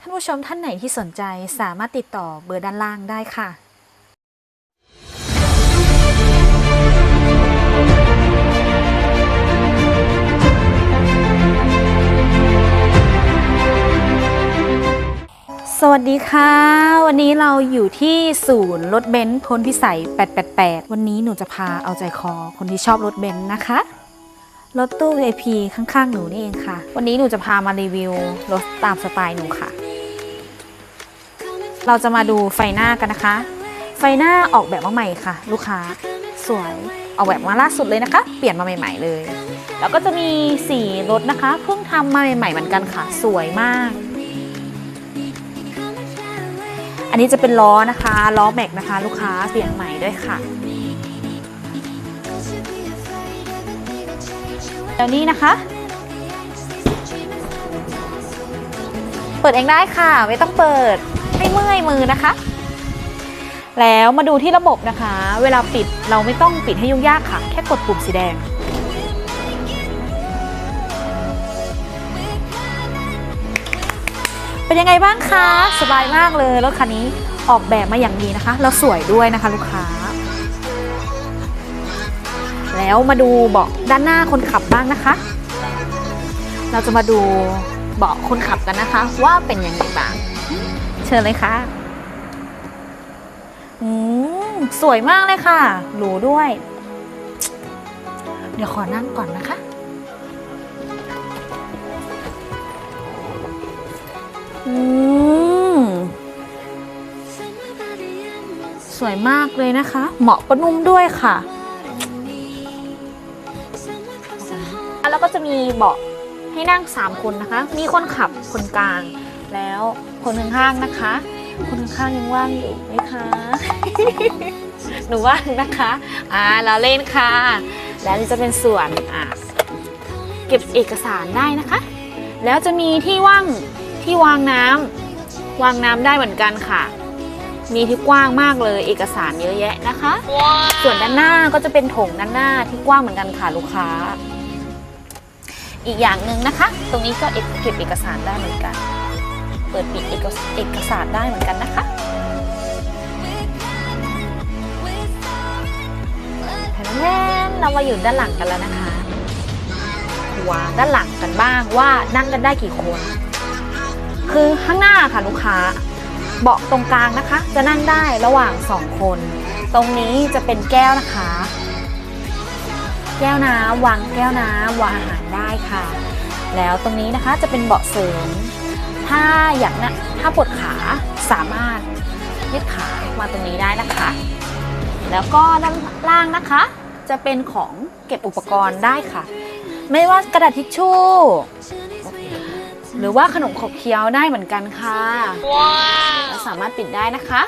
ท่านผู้ชมท่านไหนที่สนใจสามารถติดต่อเบอร์ด้านล่างได้ค่ะสวัสดีค่ะ วันนี้เราอยู่ที่ศูนย์รถเบนซ์พลพิสัย 888 วันนี้หนูจะพาเอาใจคอคนที่ชอบรถเบนซ์นะคะ รถตู้ VIP ข้างๆ หนูนี่เองค่ะ วันนี้หนูจะพามารีวิวรถตามสไตล์หนูค่ะ เราจะมาดูไฟหน้ากันนะคะ ไฟหน้าออกแบบมาใหม่ค่ะ ลูกค้าสวยออกแบบมาล่าสุดเลยนะคะ เปลี่ยนมาใหม่ ๆ เลย แล้วก็จะมีสีรถนะคะ เพิ่งทำมาใหม่ๆเหมือนกันค่ะ สวยมาก อันนี้จะเป็นล้อนะคะล้อแม็กนะคะ ลูกค้าเปลี่ยนใหม่ด้วยค่ะแล้วนี่นะคะ เปิดเองได้ค่ะ ไม่ต้องเปิด ให้เมื่อยมือนะคะ แล้วมาดูที่ระบบนะคะ เวลาปิดเราไม่ต้องปิดให้ยุ่งยากค่ะ แค่กดปุ่มสีแดง เป็นยังไงบ้างคะ สบายมากเลยรถคันนี้ออกแบบมาอย่างดีนะคะ แล้วสวยด้วยนะคะลูกค้า แล้วมาดูเบาะด้านหน้าคนขับบ้างนะคะ เราจะมาดูเบาะคนขับกันนะคะ ว่าเป็นยังไงบ้าง เชิญเลยค่ะอืมสวยมากเลยค่ะ หรูด้วย เดี๋ยวขอนั่งก่อนนะคะ อืม สวยมากเลยนะคะ เหมาะก็นุ่มด้วยค่ะ แล้วก็จะมีเบาะให้นั่ง 3 คนนะคะ มีคนขับคนกลาง แล้ว คนข้างๆนะคะ คนข้างๆยังว่างอยู่ไหมคะ หนูว่างนะคะ อ่าเราเล่นค่ะ แล้วนี่จะเป็นส่วนอ่าเก็บเอกสารได้นะคะ แล้วจะมีที่ว่างที่วางน้ำวางน้ำได้เหมือนกันค่ะ มีที่กว้างมากเลย เอกสารเยอะแยะนะคะส่วนด้านหน้าก็จะเป็นโถงด้านหน้าที่กว้างเหมือนกันค่ะลูกค้าอีกอย่างหนึ่งนะคะ ตรงนี้ก็เก็บเก็บเอกสารได้เหมือนกัน เปิดปิดเอกสเอกสารได้เหมือนกันนะคะแน่นเรามาอยู่ด้านหลังกันแล้วนะคะวางด้านหลังกันบ้างว่านั่งกันได้กี่คน คือข้างหน้าค่ะลูกค้าเบาะตรงกลางนะคะ จะนั่งได้ระหว่างสองคน ตรงนี้จะเป็นแก้วนะคะ แก้วน้ำวางแก้วน้ำวางอาหารได้ค่ะ แล้วตรงนี้นะคะจะเป็นเบาะเสริม ถ้าอยากนะถ้าปวดขาสามารถยืดขามาตรงนี้ได้นะคะ แล้วก็ด้านล่างนะคะ จะเป็นของเก็บอุปกรณ์ได้ค่ะ ไม่ว่ากระดาษทิชชู่ หรือว่าขนมขบเคี้ยวได้เหมือนกันค่ะแล้วสามารถปิดได้นะคะ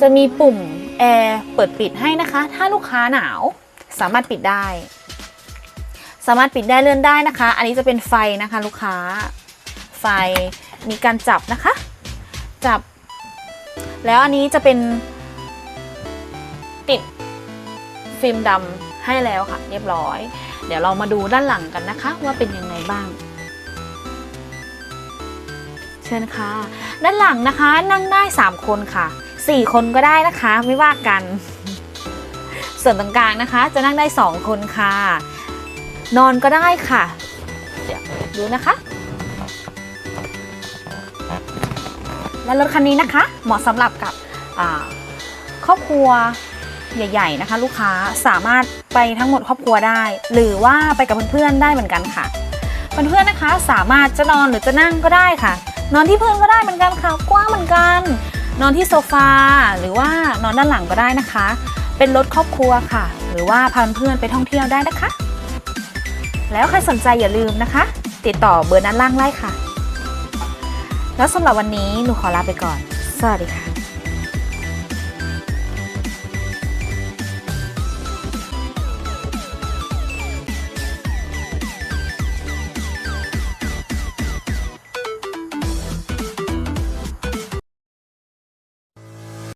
จะมีปุ่มแอร์เปิดปิดให้นะคะ ถ้าลูกค้าหนาวสามารถปิดได้ สามารถปิดได้เลื่อนได้นะคะ อันนี้จะเป็นไฟนะคะลูกค้า ไฟมีการจับนะคะ จับ แล้วอันนี้จะเป็นติดฟิล์มดำให้แล้วค่ะ เรียบร้อย เดี๋ยวเรามาดูด้านหลังกันนะคะ ว่าเป็นยังไงบ้าง เชิญค่ะ ด้านหลังนะคะนั่งได้ 3 คนค่ะ 4 คนก็ได้นะคะไม่ว่ากัน ส่วนตรงกลางนะคะ จะนั่งได้ 2 คนค่ะ นอนก็ได้ค่ะ เดี๋ยวดูนะคะ และรถคันนี้นะคะ เหมาะสำหรับกับอ่าครอบครัวใหญ่ ๆ นะคะ ลูกค้าสามารถไปทั้งหมดครอบครัวได้ หรือว่าไปกับเพื่อนๆได้เหมือนกันค่ะ เพื่อนๆนะคะสามารถจะนอนหรือจะนั่งก็ได้ค่ะ นอนที่พื้นก็ได้เหมือนกันค่ะ กว้างเหมือนกัน นอนที่โซฟาหรือว่านอนด้านหลังก็ได้นะคะ เป็นรถครอบครัวค่ะ หรือว่าพาเพื่อนๆไปท่องเที่ยวได้นะคะ แล้วใครสนใจอย่าลืมนะคะ ติดต่อเบอร์ด้านล่างไล่ค่ะ แล้วสำหรับวันนี้หนูขอลาไปก่อน สวัสดีค่ะ